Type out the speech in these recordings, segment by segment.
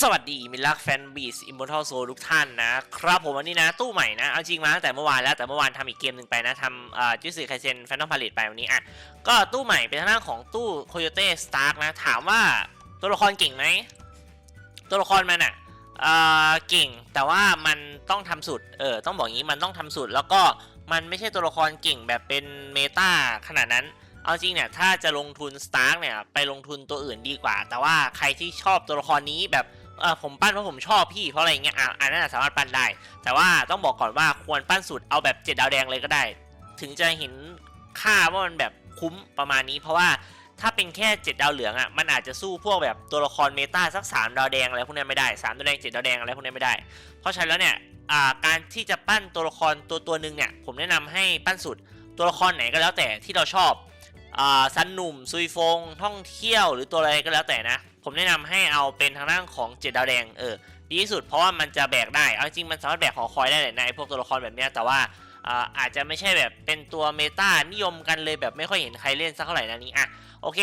สวัสดีมิลลักแฟนบีสอิมมอร์ทัลโซทุกท่านนะครับผมวันนี้นะตู้ใหม่นะ เอาจริงมาตั้งแต่เมื่อวานแล้วแต่เมื่อวานทำอีกเกมหนึ่งไปนะทำอ่าจิสึไคเซนแฟนตอมพาเลตไปวันนี้อะก็ตู้ใหม่เป็นทางด้านของตู้โคโยเต้สตาร์กนะ ถามว่าตัวละครเก่งไหมตัวละครมันอะเก่งแต่ว่ามันต้องทำสุดเออต้องบอกงี้มันต้องทำสุดแล้วก็มันไม่ใช่ตัวละครเก่งแบบเป็นเมตาขนาดนั้น เอาจริงเนี่ยถ้าจะลงทุนสตาร์กเนี่ยไปลงทุนตัวอื่นดีกว่า แต่ว่าใครที่ชอบตัวละครนี้แบบเออผมปั้นเพราะผมชอบพี่เพราะอะไรเงี้ยอะอันนั้นสามารถปั้นได้ แต่ว่าต้องบอกก่อนว่าควรปั้นสุดเอาแบบเจ็ดดาวแดงเลยก็ได้ ถึงจะเห็นค่าว่ามันแบบคุ้มประมาณนี้ เพราะว่าถ้าเป็นแค่เจ็ดดาวเหลืองอะมันอาจจะสู้พวกแบบตัวละครเมตาสักสามดาวแดงอะไรพวกนี้ไม่ได้สามดาวแดงเจ็ดดาวแดงอะไรพวกนี้ไม่ได้ เพราะฉะนั้นแล้วเนี่ยการที่จะปั้นตัวละครตัวตัวหนึ่งเนี่ยผมแนะนำให้ปั้นสุดตัวละครไหนก็แล้วแต่ที่เราชอบ ซันหนุ่มซุยฟง ท่องเที่ยวหรือตัวอะไรก็แล้วแต่นะ ผมแนะนำให้เอาเป็นทางด้านของเจ็ดดาวแดงเออดีที่สุดเพราะว่ามันจะแบกได้เอาจริงมันสามารถแบกหอคอยได้แหละในพวกตัวละครแบบนี้แต่ว่าอ่าอาจจะไม่ใช่แบบเป็นตัวเมตานิยมกันเลยแบบไม่ค่อยเห็นใครเล่นสักเท่าไหร่นะนี้อะโอเค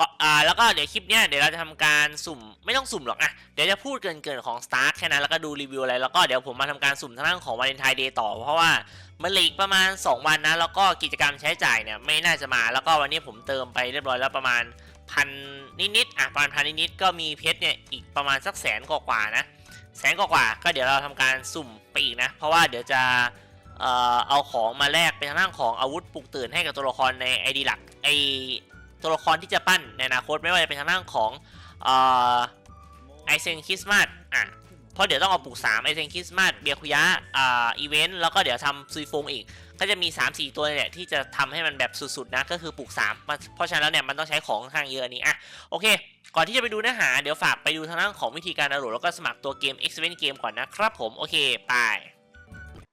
ก็อ่าแล้วก็เดี๋ยวคลิปเนี้ยเดี๋ยวเราจะทำการสุ่มไม่ต้องสุ่มหรอกอะเดี๋ยวจะพูดเกินๆของ Stark แค่นั้นแล้วก็ดูรีวิวอะไรแล้วก็เดี๋ยวผมมาทำการสุ่มทางด้านของวาเลนไทน์เดย์ต่อ เพราะว่ามันเหลืออีกประมาณ 2 วันนะแล้วก็กิจกรรมใช้จ่ายเนี่ยไม่น่าจะมาแล้วก็วันนี้ผมเติมไปเรียบร้อยแล้วประมาณพันนิดๆอะประมาณพันนิดๆก็มีเพชรเนี่ยอีกประมาณสักแสนกว่าๆนะแสนกว่าๆก็เดี๋ยวเราทำการสุ่มไปอีกนะ เพราะว่าเดี๋ยวจะเอ่อเอาของมาแลกเป็นทางด้านของอาวุธปลุกตื่นให้กับตัวละครในไอดีหลักไอ ตัวละครที่จะปั้นในอนาคตไม่ว่าจะเป็นทางด้านของไอเซนคริสต์มาสอะเพราะเดี๋ยวต้องเอาปลูก3ไอเซนคริสต์มาสเบียคุยะอ่าอีเวนต์แล้วก็เดี๋ยวทำซุยฟงอีก ก็จะมี 3 4 ตัวเนี่ยที่จะทำให้มันแบบสุดๆนะก็คือปลูก3มันเพราะฉะนั้นแล้วเนี่ยมันต้องใช้ของค่อนข้างเยอะนี้อะโอเค ก่อนที่จะไปดูเนื้อหาเดี๋ยวฝากไปดูทางด้านของวิธีการดาวน์โหลดแล้วก็สมัครตัวเกม X7 Game ก่อนนะครับผมโอเคไป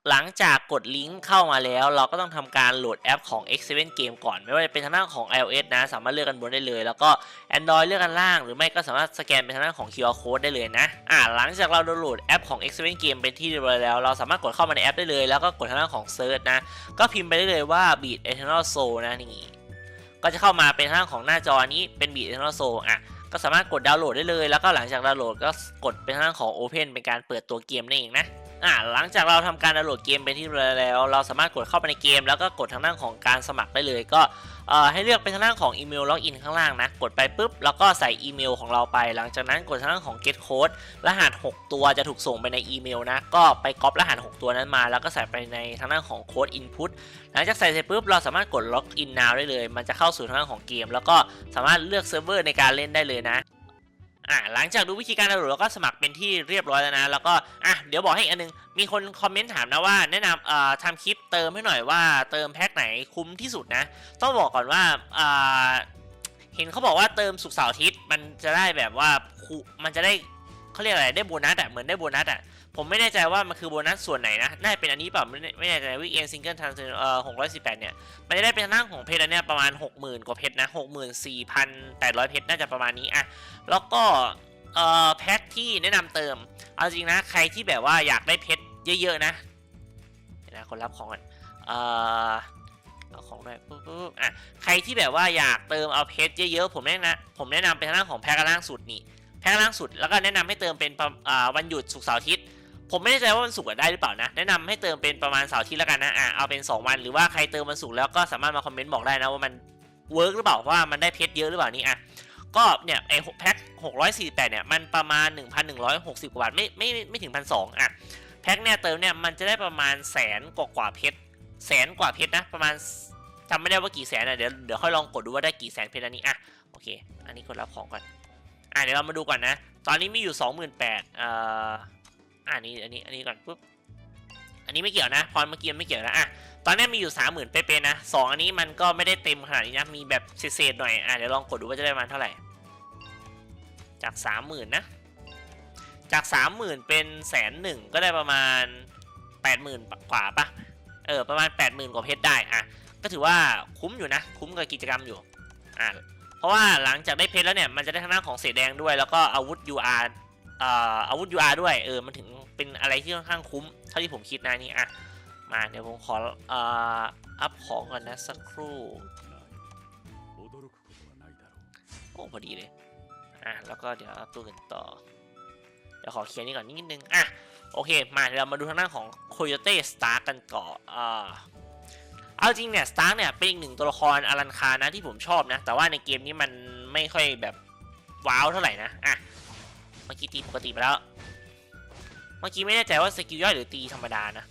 หลังจากกดลิงก์เข้ามาแล้ว เราก็ต้องทำการโหลดแอปของ X7 Game ก่อน ไม่ว่าจะเป็นทางด้านของ iOS นะ สามารถเลือกกันบนได้เลย แล้วก็ Android เลือกกันล่าง หรือไม่ก็สามารถสแกนเป็นทางด้านของ QR Code ได้เลยนะ อ่าหลังจากเราดาวน์โหลดแอปของ X7 Game เป็นที่เรียบร้อยแล้ว เราสามารถกดเข้ามาในแอปได้เลย แล้วก็กดทางด้านของ Search นะ ก็พิมพ์ไปได้เลยว่า Beat Eternal Soul นะนี่ก็จะเข้ามาเป็นทางด้านของหน้าจอนี้เป็น Beat Eternal Soul อะก็สามารถกดดาวน์โหลดได้เลย แล้วก็หลังจากดาวน์โหลดก็กดเป็นทางด้านของ Open เป็นการเปิดตัวเกมนั่นเองนะ อ่าหลังจากเราทำการดาวน์โหลดเกมไปที่เรียบร้อยแล้ว เราสามารถกดเข้าไปในเกม แล้วก็กดทางด้านของการสมัครได้เลย ก็เอ่อให้เลือกเป็นทางด้านของอีเมลล็อกอินข้างล่างนะ กดไปปุ๊บ แล้วก็ใส่อีเมลของเราไป หลังจากนั้นกดทางด้านของ get code รหัส 6 ตัวจะถูกส่งไปในอีเมลนะ ก็ไปก๊อปรหัส 6 ตัวนั้นมา แล้วก็ใส่ไปในทางด้านของโค้ด input หลังจากใส่เสร็จปุ๊บ เราสามารถกด log in now ได้เลย มันจะเข้าสู่ทางด้านของเกม แล้วก็สามารถเลือกเซิร์ฟเวอร์ในการเล่นได้เลยนะ อะหลังจากดูวิธีการดาวน์โหลดแล้วก็สมัครเป็นที่เรียบร้อยแล้วนะ แล้วก็อะเดี๋ยวบอกให้อีกอันนึง มีคนคอมเมนต์ถามนะว่าแนะนำเอ่อทำคลิปเติมให้หน่อยว่าเติมแพ็คไหนคุ้มที่สุดนะ ต้องบอกก่อนว่าอ่าเห็นเขาบอกว่าเติมสุกเสาร์อาทิตย์มันจะได้แบบว่ามันจะได้เขาเรียกอะไรได้โบนัสอะเหมือนได้โบนัสอะ ผมไม่แน่ใจว่ามันคือโบนัสส่วนไหนนะ น่าจะเป็นอันนี้เปล่าไม่แน่ไม่แน่ใจวิกเอนซิงเกิลทันเอ่อหกร้อยสิบแปดเนี่ย มันจะได้เป็นทางด้าของเพชรอันเนี้ยประมาณ60,000กว่าเพชรนะ64,800เพชรน่าจะประมาณนี้อะแล้วก็เอ่อแพ็คที่แนะนำเติม เอาจริงนะใครที่แบบว่าอยากได้เพชรเยอะๆนะนะคนรับของก่อนเอ่อเอาของหน่อยปุ๊บปุ๊บอะใครที่แบบว่าอยากเติมเอาเพชรเยอะๆผมแนะนำผมแนะนำเป็นทางด้านของแพ็คล่างสุดนี่แพ็คล่างสุดแล้วก็แนะนำให้เติมเป็นอ่าวันหยุดศุกเสาร์อาทิตย์ ผมไม่แน่ใจว่าวันศุกร์ได้หรือเปล่านะ แนะนำให้เติมเป็นประมาณเสาร์อาทิตย์แล้วกันนะอะเอาเป็น 2 วันหรือว่าใครเติมวันศุกร์แล้วก็สามารถมาคอมเมนต์บอกได้นะว่ามันเวิร์กหรือเปล่าว่ามันได้เพชรเยอะหรือเปล่านี่อะก็เนี่ยไอ้แพ็ค648เนี่ยมันประมาณ 1,160 กว่าบาทไม่ไม่ไม่ถึงพันสอะแพ็คเนี่ยเติมเนี่ยมันจะได้ประมาณแสนกว่ากว่าเพชรแสนกว่าเพชรนะประมาณจำไม่ได้ว่ากี่แสนนะเดี๋ยวเดี๋ยวค่อยลองกดดูว่าได้กี่แสนเพชรอันนี้อะโอเค อันนี้กดรับของก่อนอะเดี๋ยวเรามาดูก่อนนะ ตอนนี้มีอยู่ 28,000เอ่อ อ่านี้อันนี้อันนี้ก่อนปุ๊บอันนี้ไม่เกี่ยวนะพรเมื่อกี้ไม่เกี่ยวนะอะตอนนี้มีอยู่สามหมื่นเป๊ะๆนะสองอันนี้มันก็ไม่ได้เต็มขนาดนี้นะมีแบบเศษๆหน่อยอะเดี๋ยวลองกดดูว่าจะได้ประมาณเท่าไหร่ จากสามหมื่นนะจากสามหมื่นเป็นแสนหนึ่งก็ได้ประมาณแปดหมื่นกว่าปะเออประมาณแปดหมื่นกว่าเพชรได้อะก็ถือว่าคุ้มอยู่นะ คุ้มกับกิจกรรมอยู่อะเพราะว่าหลังจากได้เพชรแล้วเนี่ยมันจะได้ทางด้าของเศษแดงด้วยแล้วก็อาวุธ UR อาวุธ UR ด้วยเออมันถึงเป็นอะไรที่ค่อนข้างคุ้ม เท่าที่ผมคิดนะนี่อะมาเดี๋ยวผมขออัพของก่อนนะสักครู่โอ้พอดีเลยอะแล้วก็เดี๋ยวอัพตัวกันต่อเดี๋ยวขอเขียนนี่ก่อนนิดนึงอะโอเคมาเดี๋ยวรามาดูทางด้านของโคโยเต้สตาร์กันก่อนอ่าเอาจริงเนี่ยสตาร์เนี่ยเป็นอีกหนึ่งตัวละครอลันคานะที่ผมชอบนะ แต่ว่าในเกมนี้มันไม่ค่อยแบบว้าวเท่าไหร่นะอะ เมื่อกี้ตีปกติไปแล้ว เมื่อกี้ไม่แน่ใจว่าสกิลย่อยหรือตีธรรมดานะ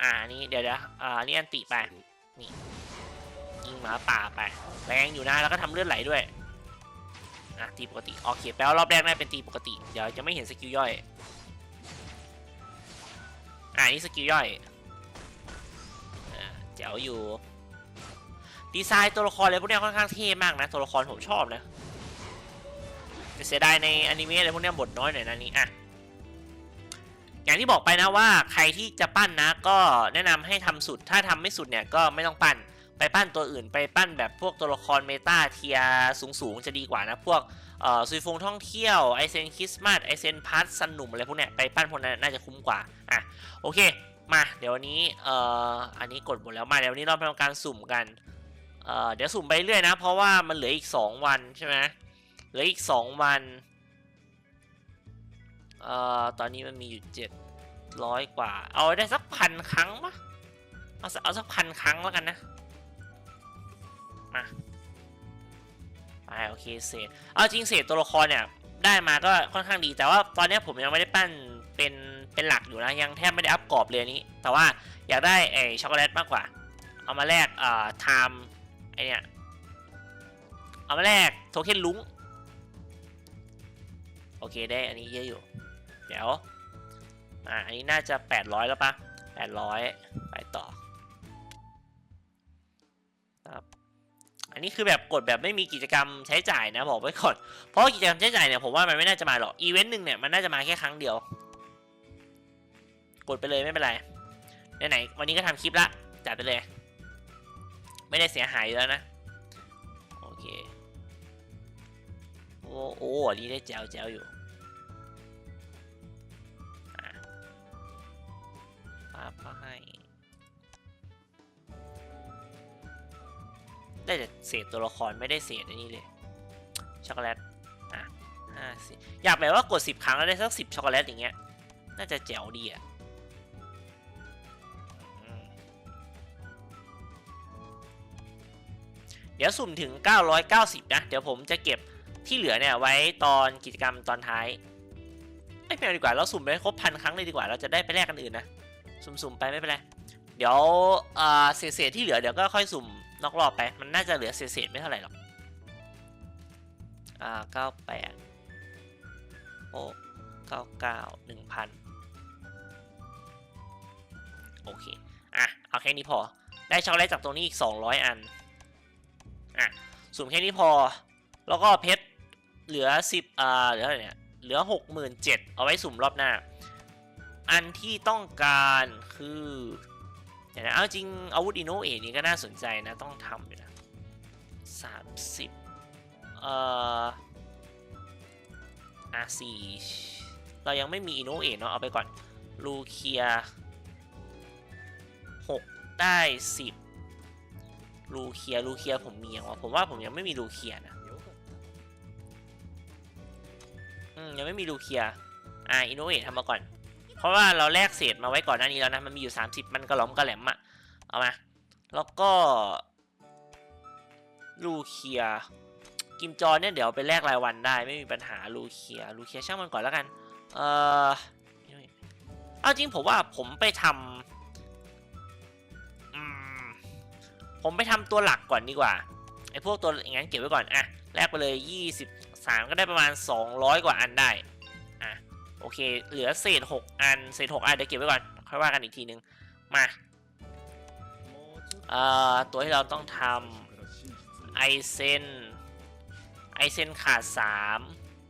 อ่าอันนี้เดี๋ยวเดี๋ยวอ่าอันนี่อันติไป นี่ยิงหมาป่าไป แรงอยู่นะ แล้วก็ทำเลือดไหลด้วยอะตีปกติ โอเค แปลว่ารอบแรกน่าเป็นตีปกติ เดี๋ยวจะไม่เห็นสกิลย่อย อ่านี่สกิลย่อยอ่าเจ๋วอยู่ ดีไซน์ตัวละครอะไรพวกเนี้ยค่อนข้างเท่มากนะ ตัวละครผมชอบนะ แต่เสียดายในอนิเมะอะไรพวกเนี้ยบทน้อยหน่อยนะนี่อะอย่างที่บอกไปนะว่าใครที่จะปั้นนะก็แนะนำให้ทำสุด ถ้าทำไม่สุดเนี่ยก็ไม่ต้องปั้น ไปปั้นตัวอื่น ไปปั้นแบบพวกตัวละครเมตาเทียสูงๆ จะดีกว่านะ พวกซุยฟงท่องเที่ยวไอเซนคริสต์มาสไอเซนพัทสนุมอะไรพวกเนี้ยไปปั้นพวกนั้นน่าจะคุ้มกว่าอะโอเค มาเดี๋ยววันนี้เอ่ออันนี้กดหมดแล้วมาเดี๋ยววันนี้เราทำการสุ่มกันเอ่อเดี๋ยวสุ่มไปเรื่อยนะ เพราะว่ามันเหลืออีก 2 วันใช่ไหม เหลืออีก2วันเอ่อตอนนี้มันมีอยู่700กว่า เอาได้สักพันครั้งปะเอาสักเอาสักพันครั้งแล้วกันนะ มาไปโอเคเศษ เอาจริงเศษตัวละครเนี่ยได้มาก็ค่อนข้างดีแต่ว่าตอนนี้ผมยังไม่ได้ปั้นเป็นเป็นหลักอยู่นะยังแทบไม่ได้อัพกรอบเลยอันนี้ แต่ว่าอยากได้ไอ้ช็อกโกแลตมากกว่า เอามาแลกเอ่าไทม์ไอเนี่ยเอามาแลกโทเค็นลุ้ง โอเคได้อันนี้เยอะอยู่ เดี๋ยว อ่าอันนี้น่าจะ 800 แล้วปะ800 ไปต่อครับอันนี้คือแบบกดแบบไม่มีกิจกรรมใช้จ่ายนะบอกไว้ก่อนเพราะกิจกรรมใช้จ่ายเนี่ยผมว่ามันไม่น่าจะมาหรอกอีเวนต์หนึ่งเนี่ยมันน่าจะมาแค่ครั้งเดียว กดไปเลยไม่เป็นไรไหนๆวันนี้ก็ทำคลิปละจัดไปเลย ไม่ได้เสียหายแล้วนะ โอ้โอ้อันนี้ได้แจวแจวอยู่อะปั๊บก็ให้ได้แต่เศษตัวละครไม่ได้เศษอันนี้เลย ช็อกโกแลต อะห้าสิอยากแบบว่ากดสิบครั้งแล้วได้สักสิบช็อกโกแลตอย่างเงี้ย น่าจะแจ๋วดีอะเดี๋ยวสุ่มถึง 990 นะ เดี๋ยวผมจะเก็บ ที่เหลือเนี่ยไว้ตอนกิจกรรมตอนท้ายไม่เป็นไรดีกว่าเราสุ่มไปครบพันครั้งเลยดีกว่าเราจะได้ไปแลกกันอื่นนะสุ่มๆไปไม่เป็นไรเดี๋ยวเศษๆที่เหลือเดี๋ยวก็ค่อยสุ่มนอกรอบไป มันน่าจะเหลือเศษๆไม่เท่าไหร่หรอกอ่าเก้าแปดโอ้เก้าเก้าหนึ่งพันโอเค อะ เอาแค่นี้พอ ได้ช็อกโกแลตจากตรงนี้อีก 200 อัน อะ สุ่มแค่นี้พอ แล้วก็เพชร เหลือ10อ่าเหลืออะไรเนี่ยเหลือ67,000เจ็ดเอาไว้สุ่มรอบหน้า อันที่ต้องการคือเดี๋ยวนะเอาจริงอาวุธอินโนเอนี่ก็น่าสนใจนะต้องทำอยู่นะสามสิบเอ่ออะสี่เรายังไม่มีอินโนเอเนาะเอาไปก่อนลูเคียหกได้สิบลูเคียลูเคียผมมีอย่างวะผมว่าผมยังไม่มีลูเคียนะ อืมยังไม่มีลูเคียอะอินโนเอะทำมาก่อน เพราะว่าเราแลกเศษมาไว้ก่อนหน้านี้แล้วนะ มันมีอยู่ 30 มันกระหล่อมกระแหลมอะเอามา แล้วก็ลูเคียกิมจอเนี่ยเดี๋ยวไปแลกรายวันได้ไม่มีปัญหาลูเคียลูเคียช่างมันก่อนแล้วกัน เออเอาจริงผมว่าผมไปทำผมไปทำตัวหลักก่อนดีกว่าไอ้พวกตัวอย่างนั้นเก็บไว้ก่อนอะแลกไปเลย 23ก็ได้ประมาณ 200 กว่าอันได้อะโอเค เหลือเศษ 6 อัน เศษ 6 อันเดี๋ยวเก็บไว้ก่อน ค่อยว่ากันอีกทีนึง มาเอ่อตัวที่เราต้องทำไอเซนไอเซนขาด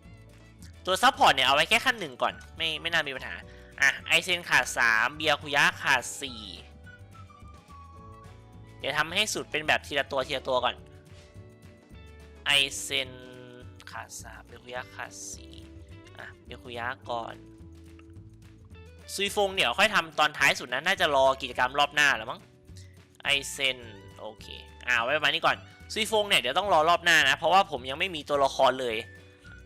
3 ตัวซัพพอร์ตเนี่ย เอาไว้แค่ขั้นหนึ่งก่อน ไม่ไม่น่ามีปัญหา อะ ไอเซนขาด 3 เบียคุยะขาด 4 เดี๋ยวทำให้สุดเป็นแบบทีละตัวทีละตัวก่อนไอเซน ขาด3เบคุยะขาด4อะเบคุยะก่อนซุยฟงเดี๋ยวค่อยทำตอนท้ายสุดนะน่าจะรอกิจกรรมรอบหน้าแล้วมั้งไอเซนโอเคอ่าไว้ประมาณนี้ก่อนซุยฟงเนี่ยเดี๋ยวต้องรอรอบหน้านะ เพราะว่าผมยังไม่มีตัวละครเลย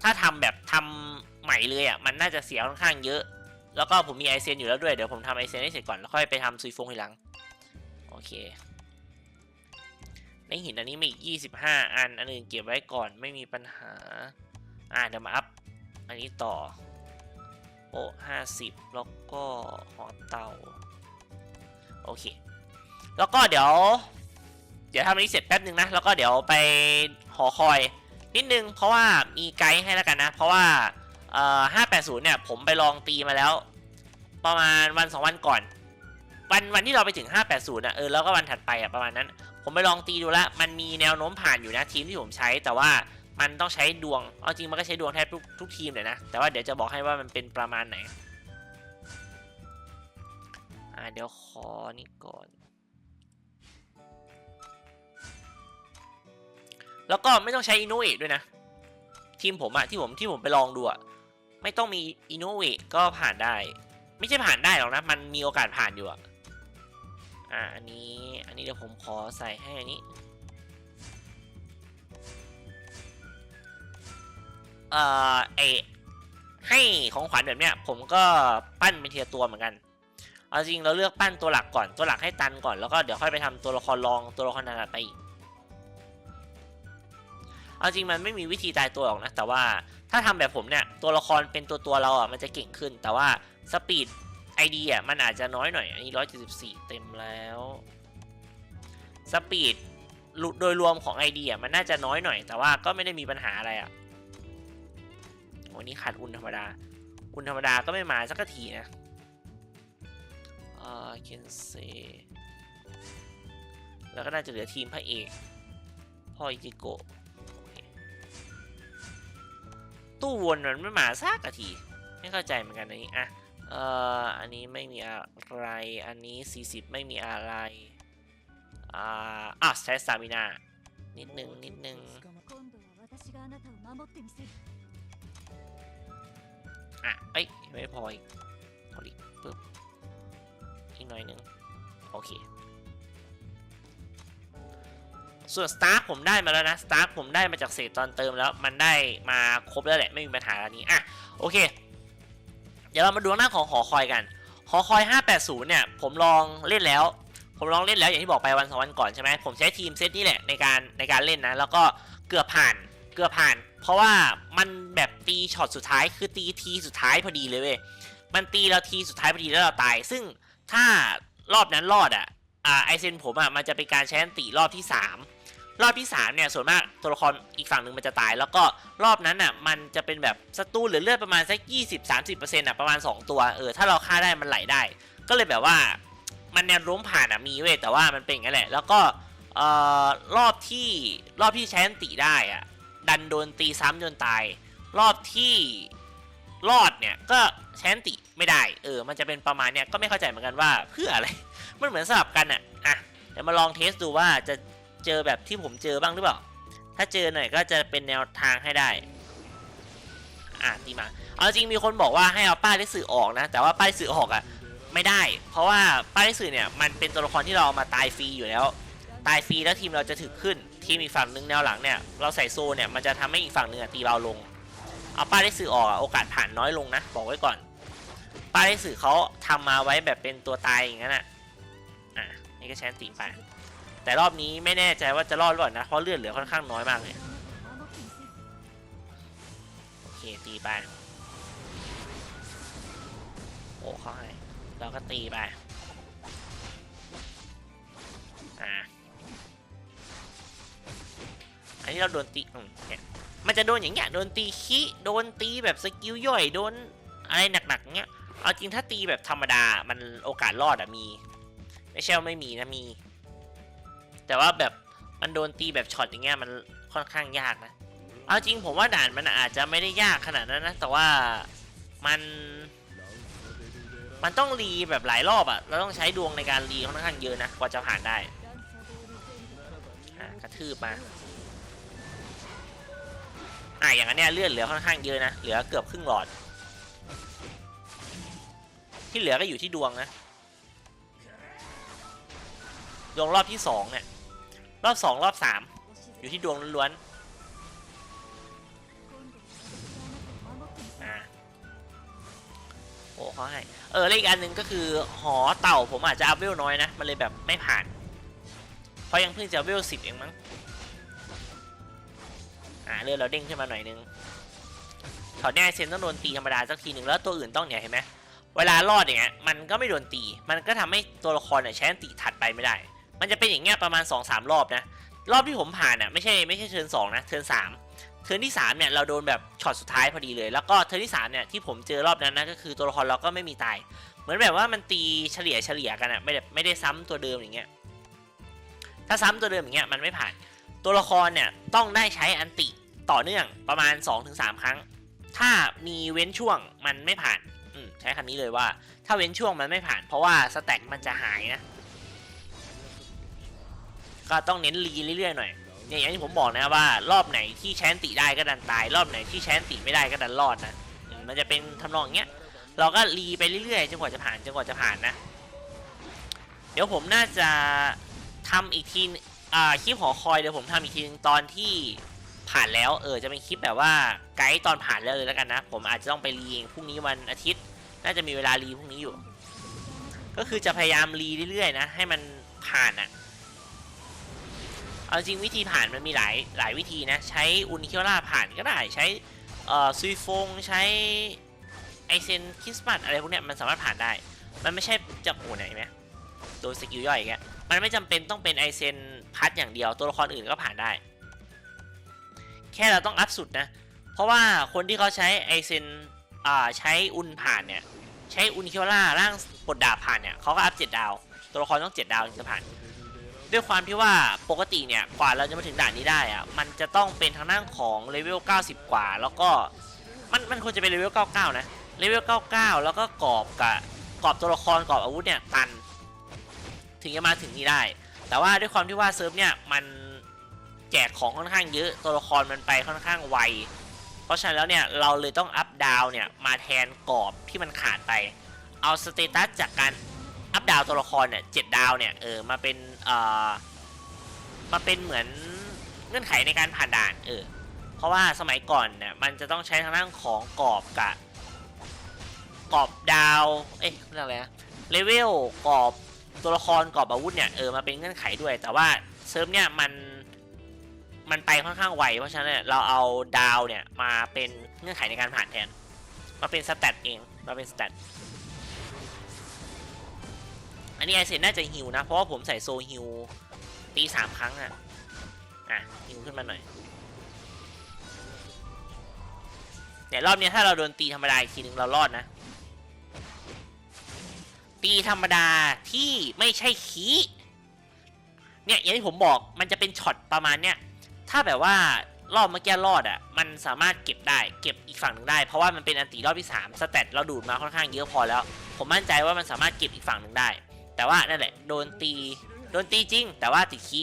ถ้าทำแบบทำใหม่เลยอะมันน่าจะเสียค่อนข้างเยอะ แล้วก็ผมมีไอเซนอยู่แล้วด้วยเดี๋ยวผมทำไอเซนให้เสร็จก่อนแล้วค่อยไปทำซุยฟงทีหลังโอเค ในหินอันนี้มีอีก 25 อัน อันอื่นเก็บไว้ก่อนไม่มีปัญหา อ่าเดี๋ยวมาอัพ อันนี้ต่อ โอ้ห้าสิบแล้วก็หอเตา โอเค แล้วก็เดี๋ยว เดี๋ยวทำอันนี้เสร็จแป๊บนึงนะ แล้วก็เดี๋ยวไปหอคอย นิดนึง เพราะว่ามีไกด์ให้แล้วกันนะ เพราะว่าเอ่อ580เนี่ย ผมไปลองตีมาแล้ว ประมาณวันสองวันก่อนวันวันที่เราไปถึง 580อะเออแล้วก็วันถัดไปอะประมาณนั้น ผมไปลองตีดูแล้วมันมีแนวโน้มผ่านอยู่นะทีมที่ผมใช้ แต่ว่ามันต้องใช้ดวง เอาจริงมันก็ใช้ดวงแทบทุกทุกทีมเลยนะ แต่ว่าเดี๋ยวจะบอกให้ว่ามันเป็นประมาณไหน อ่าเดี๋ยวขอนี่ก่อน แล้วก็ไม่ต้องใช้อินโนเอด้วยนะ ทีมผมอะที่ผมที่ผมไปลองดูอะไม่ต้องมีอินโนเอก็ผ่านได้ ไม่ใช่ผ่านได้หรอกนะ มันมีโอกาสผ่านอยู่อะ อ่าอันนี้อันนี้เดี๋ยวผมขอใส่ให้อันนี้เอ่อไอให้ของขวัญแบบเนี้ยผมก็ปั้นเป็นเทียตัวเหมือนกันเอาจริงเราเลือกปั้นตัวหลักก่อนตัวหลักให้ตันก่อนแล้วก็เดี๋ยวค่อยไปทำตัวละครรองตัวละครถัดไปอีกเอาจริงมันไม่มีวิธีตายตัวหรอกนะแต่ว่าถ้าทำแบบผมเนี่ยตัวละครเป็นตัวตัวเราอะมันจะเก่งขึ้น แต่ว่าสปีด ไอเดียมันอาจจะน้อยหน่อย อันนี้ 174 เต็มแล้ว สปีดโดยรวมของไอเดียมันน่าจะน้อยหน่อย แต่ว่าก็ไม่ได้มีปัญหาอะไรอะวันนี้ขาดอุ่นธรรมดา อุ่นธรรมดาก็ไม่มาสักทีนะเอ่อเคนเซแล้วก็น่าจะเหลือทีมพระเอกพ่ออิจิโกะตู้วนมันไม่มาสักที ไม่เข้าใจเหมือนกันอันนี้อะ เอ่ออันนี้ไม่มีอะไร อันนี้ 40 ไม่มีอะไร อ่าอะใช้สามินา นิดนึง นิดนึงอะเอ้ย ไม่พออีกพออีกปึ๊บ อีกหน่อยนึง โอเค ส่วนสตาร์ผมได้มาแล้วนะสตาร์ผมได้มาจากเศษตอนเติมแล้ว มันได้มาครบแล้วแหละ ไม่มีปัญหาอันนี้ อะ โอเค เดี๋ยวเรามาดูหน้าของหอคอยกันหอคอย 580 เนี่ย ผมลองเล่นแล้ว ผมลองเล่นแล้วอย่างที่บอกไปวันสองวันก่อนใช่ไหมผมใช้ทีมเซตนี่แหละในการในการเล่นนะ แล้วก็เกือบผ่านเกือบผ่าน เพราะว่ามันแบบตีช็อตสุดท้ายคือตีทีสุดท้ายพอดีเลยเว้ยมันตีเราทีสุดท้ายพอดีแล้วเราตาย ซึ่งถ้ารอบนั้นรอดอะอ่าไอเซนผมอะมันจะเป็นการใช้อันติรอบที่ 3 รอบที่3เนี่ยส่วนมากตัวละครอีกฝั่งหนึ่งมันจะตาย แล้วก็รอบนั้นอะมันจะเป็นแบบศัตรูหลือเลือดประมาณสัก 20-30%อะประมาณ 2 ตัวเออถ้าเราฆ่าได้มันไหลได้ ก็เลยแบบว่ามันแนวล้มผ่านอะมีเว้ยแต่ว่ามันเป็นอย่างนั้นแหละ แล้วก็เอ่อรอบที่รอบที่ใช้อันติได้อะดันโดนตีซ้ำจนตาย รอบที่รอดเนี่ยก็ใช้อันติไม่ได้เออมันจะเป็นประมาณเนี้ยก็ไม่เข้าใจเหมือนกันว่าเพื่ออะไรมันเหมือนสลับกันอะอะเดี๋ยวมาลองเทสดูว่าจะ เจอแบบที่ผมเจอบ้างหรือเปล่า ถ้าเจอหน่อยก็จะเป็นแนวทางให้ได้ อะดีมา เอาจริงมีคนบอกว่าให้เอาป้ายได้สื่อออกนะ แต่ว่าป้ายสื่อออกอะไม่ได้ เพราะว่าป้ายได้สื่อเนี่ยมันเป็นตัวละครที่เราเอามาตายฟรีอยู่แล้ว ตายฟรีแล้วทีมเราจะถึกขึ้น ทีมอีกฝั่งหนึ่งแนวหลังเนี่ยเราใส่โซเนี่ยมันจะทำให้อีกฝั่งหนึ่งตีเบาลง เอาป้ายได้สื่อออกโอกาสผ่านน้อยลงนะ บอกไว้ก่อน ป้ายได้สื่อเขาทำมาไว้แบบเป็นตัวตายอย่างนั้นอะ อะนี่ก็ใช้อันตีไป แต่รอบนี้ไม่แน่ใจว่าจะรอดหรือเปล่านะเพราะเลือดเหลือค่อนข้างน้อยมากเลยโอเคตีไปโอ้เข้าให้เราก็ตีไปอ่าอันนี้เราโดนตีอืมเนี่ยมันจะโดนอย่างเงี้ยโดนตีขี้โดนตีแบบสกิลย่อยโดนอะไรหนักๆเงี้ยเอาจริงถ้าตีแบบธรรมดามันโอกาสรอดอะมี ไม่ใช่ว่าไม่มีนะมี แต่ว่าแบบมันโดนตีแบบช็อตอย่างเงี้ยมันค่อนข้างยากนะ เอาจริงผมว่าด่านมันอาจจะไม่ได้ยากขนาดนั้นนะ แต่ว่ามัน มันต้องรีแบบหลายรอบอะเราต้องใช้ดวงในการรีค่อนข้างเยอะนะกว่าจะผ่านได้อะกระทืบมาอะอย่างอันเนี้ยเลือดเหลือค่อนข้างเยอะนะเหลือเกือบครึ่งหลอด ที่เหลือก็อยู่ที่ดวงนะดวงรอบที่สองเนี่ย รอบสองรอบสามอยู่ที่ดวงล้วนๆอ่โอ้เขาให้เออเลขอีกอันหนึ่งก็คือหอเต่าผมอาจจะอัพเวลน้อยนะ มันเลยแบบไม่ผ่าน เพราะยังเพิ่งจะเวลสิบเองมั้งอ่าเรือดเราเด้งขึ้นมาหน่อยนึงถอดแน่เซนต้องโดนตีธรรมดาสักทีหนึ่งแล้วตัวอื่นต้องเนี่ยเห็นไหมเวลารอดอย่างเงี้ยมันก็ไม่โดนตี มันก็ทำให้ตัวละครเนี่ยใช้ตีถัดไปไม่ได้ มันจะเป็นอย่างเงี้ยประมาณ2อสรอบนะ รอบที่ผมผ่านอะไม่ใช่ไม่ใช่เทิร์นสองนะเทิร์นสามเทิร์นที่สามเนี่ยเราโดนแบบช็อตสุดท้ายพอดีเลย แล้วก็เทิร์นที่สามเนี่ยที่ผมเจอรอบนั้นนะก็คือตัวละครเราก็ไม่มีตาย เหมือนแบบว่ามันตีเฉลี่ยเฉลี่ยกันอะไม่ได้ไม่ได้ซ้ำตัวเดิมอย่างเงี้ยถ้าซ้ำตัวเดิมอย่างเงี้ยมันไม่ผ่าน ตัวละครเนี่ยต้องได้ใช้อันติต่อเนื่องประมาณ 2-3 ครั้ง ถ้ามีเว้นช่วงมันไม่ผ่านใช้คำนี้เลยว่า ถ้าเว้นช่วงมันไม่ผ่าน เพราะว่าสแต็กมันจะหายนะ ก็ต้องเน้นรีเรื่อยๆหน่อยเนี่ยอย่างที่ผมบอกนะว่ารอบไหนที่แชนติได้ก็ดันตาย รอบไหนที่แชนติไม่ได้ก็ดันรอดนะมันจะเป็นทำนองเงี้ยเราก็รีไปเรื่อยๆจนกว่าจะผ่านจนกว่าจะผ่านนะ เดี๋ยวผมน่าจะทำอีกทีอ่าคลิปหอคอยเดี๋ยวผมทำอีกทีนึงตอนที่ผ่านแล้วเออจะเป็นคลิปแบบว่าไกด์ตอนผ่านแล้วเลยแล้วกันนะ ผมอาจจะต้องไปรีเองพรุ่งนี้วันอาทิตย์ น่าจะมีเวลารีพรุ่งนี้อยู่ ก็คือจะพยายามรีเรื่อยๆนะ ให้มันผ่านอะ เอาจริงวิธีผ่านมันมีหลายหลายวิธีนะ ใช้อุนเคียวล่าผ่านก็ได้ใช้เอ่อซุยฟงใช้ไอเซนคริสต์มาสอะไรพวกเนี้ยมันสามารถผ่านได้ มันไม่ใช่จะโอ้ไหนไหมโดนสกิลย่อยอีกแล้วมันไม่จำเป็นต้องเป็นไอเซนพัดอย่างเดียวตัวละครอื่นก็ผ่านได้ แค่เราต้องอัพสุดนะ เพราะว่าคนที่เขาใช้ไอเซนอ่าใช้อุนผ่านเนี่ยใช้อุนเคียวล่าร่างปดดาบผ่านเนี่ยเขาก็อัพเจ็ดดาว ตัวละครต้องเจ็ดดาวถึงจะผ่าน ด้วยความที่ว่าปกติเนี่ยกว่าเราจะมาถึงด่านนี้ได้อะมันจะต้องเป็นทางด้านของเลเวล 90 กว่า แล้วก็มันมันควรจะเป็นเลเวล 99 นะเลเวล 99 แล้วก็กรอบกับกรอบตัวละครกรอบอาวุธเนี่ยตัน ถึงจะมาถึงนี้ได้ แต่ว่าด้วยความที่ว่าเซิร์ฟเนี่ยมันแจกของค่อนข้างเยอะตัวละครมันไปค่อนข้างไวเพราะฉะนั้นแล้วเนี่ยเราเลยต้องอัพดาวเนี่ยมาแทนกรอบที่มันขาดไป เอาสเตตัสจากการ อัพดาวตัวละครเนี่ยเจ็ดดาวเนี่ยเออมาเป็นเอ่อมาเป็นเหมือนเงื่อนไขในการผ่านด่านเออเพราะว่าสมัยก่อนเนี่ยมันจะต้องใช้ทางด้านของกรอบกับกรอบดาวเอ๊ะเรียกอะไรนะเลเวลกรอบตัวละครกรอบอาวุธเนี่ยเออมาเป็นเงื่อนไขด้วย แต่ว่าเซิร์ฟเนี่ยมันมันไปค่อนข้างไวเพราะฉะนั้นเนี่ยเราเอาดาวเนี่ยมาเป็นเงื่อนไขในการผ่านแทน มาเป็นสแตทเอง มาเป็นสแตท อันนี้ไอเซนน่าจะฮิวนะ เพราะว่าผมใส่โซฮิวตีสามครั้งอะอะฮิวขึ้นมาหน่อยเนี่ยรอบนี้ถ้าเราโดนตีธรรมดาอีกทีนึงเรารอดนะ ตีธรรมดาที่ไม่ใช่คีเนี่ยอย่างที่ผมบอกมันจะเป็นช็อตประมาณเนี้ยถ้าแบบว่ารอบเมื่อกี้รอดอะ่ะมันสามารถเก็บได้เก็บอีกฝั่งหนึ่งได้ เพราะว่ามันเป็นอันตีรอบที่สามสเตตเราดูดมาค่อนข้างเยอะพอแล้ว ผมมั่นใจว่ามันสามารถเก็บอีกฝั่งหนึ่งได้ แต่ว่านั่นแหละโดนตีโดนตีจริง แต่ว่าติดคี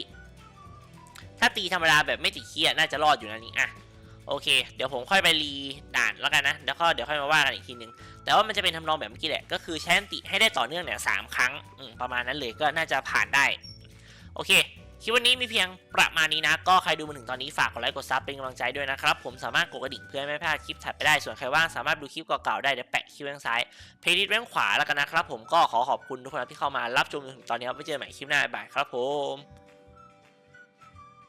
ถ้าตีธรรมดาแบบไม่ติดคีน่าจะรอดอยู่นะนี่อะโอเค เดี๋ยวผมค่อยไปรีด่านแล้วกันนะแล้วก็เดี๋ยวค่อยมาว่ากันอีกทีนึง แต่ว่ามันจะเป็นทำนองแบบเมื่อกี้แหละก็คือใช้ติให้ได้ต่อเนื่องเนี่ยสามครั้งประมาณนั้นเลยก็น่าจะผ่านได้ โอเค คลิปวันนี้มีเพียงประมาณนี้นะ ก็ใครดูมาถึงตอนนี้ฝากกดไลค์กดซับเป็นกำลังใจด้วยนะครับ ผมสามารถกดกระดิ่งเพื่อไม่พลาดคลิปถัดไปได้ ส่วนใครว่างสามารถดูคลิปเก่าๆได้เดี๋ยวแปะคลิปไว้างซ้ายเพลย์ลิสต์ไว้างขวาแล้วกันนะครับผมก็ขอขอบคุณทุกคนที่เข้ามารับชมจนถึงตอนนี้ครับไว้เจอกันใหม่คลิปหน้าบ๊ายบายครับผม